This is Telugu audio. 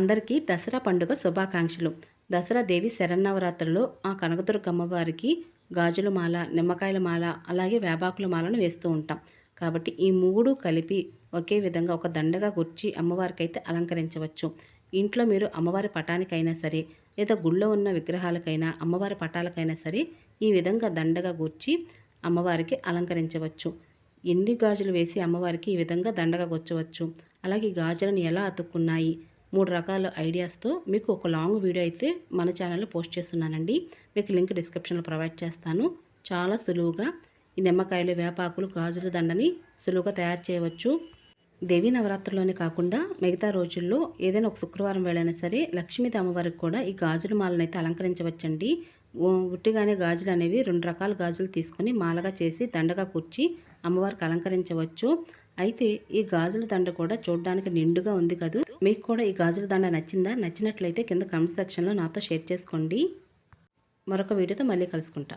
అందరికీ దసరా పండుగ శుభాకాంక్షలు. దసరా దేవి శరన్నవరాత్రుల్లో ఆ కనకదుర్గమ్మ వారికి గాజుల మాల నిమ్మకాయల మాల అలాగే వేపాకుల మాలను వేస్తూ ఉంటాం. కాబట్టి ఈ మూడు కలిపి ఒకే విధంగా ఒక దండగా గుర్చి అమ్మవారికి అయితే అలంకరించవచ్చు. ఇంట్లో మీరు అమ్మవారి పటానికైనా సరే లేదా గుళ్ళో ఉన్న విగ్రహాలకైనా అమ్మవారి పటాలకైనా సరే ఈ విధంగా దండగా గుర్చి అమ్మవారికి అలంకరించవచ్చు. ఎన్ని గాజులు వేసి అమ్మవారికి ఈ విధంగా దండగా గుచ్చవచ్చు? అలాగే గాజులను ఎలా అతుక్కున్నాయి? మూడు రకాల ఐడియాస్తో మీకు ఒక లాంగ్ వీడియో అయితే మన ఛానల్లో పోస్ట్ చేస్తున్నానండి. మీకు లింక్ డిస్క్రిప్షన్లో ప్రొవైడ్ చేస్తాను. చాలా సులువుగా ఈ నిమ్మకాయలు వేపాకులు గాజుల దండని సులువుగా తయారు చేయవచ్చు. దేవీ నవరాత్రుల్లోనే కాకుండా మిగతా రోజుల్లో ఏదైనా ఒక శుక్రవారం వేళైనా సరే లక్ష్మీది అమ్మవారికి కూడా ఈ గాజుల మాలను అయితే అలంకరించవచ్చండి. ఉట్టిగానే గాజులు అనేవి రెండు రకాల గాజులు తీసుకొని మాలగా చేసి దండగా కూర్చి అమ్మవారికి అలంకరించవచ్చు. అయితే ఈ గాజుల దండ కూడా చూడడానికి నిండుగా ఉంది కదూ? మీకు కూడా ఈ గాజుల దండ నచ్చిందా? నచ్చినట్లయితే కింద కామెంట్ సెక్షన్లో నాతో షేర్ చేసుకోండి. మరొక వీడియోతో మళ్ళీ కలుసుకుంటా.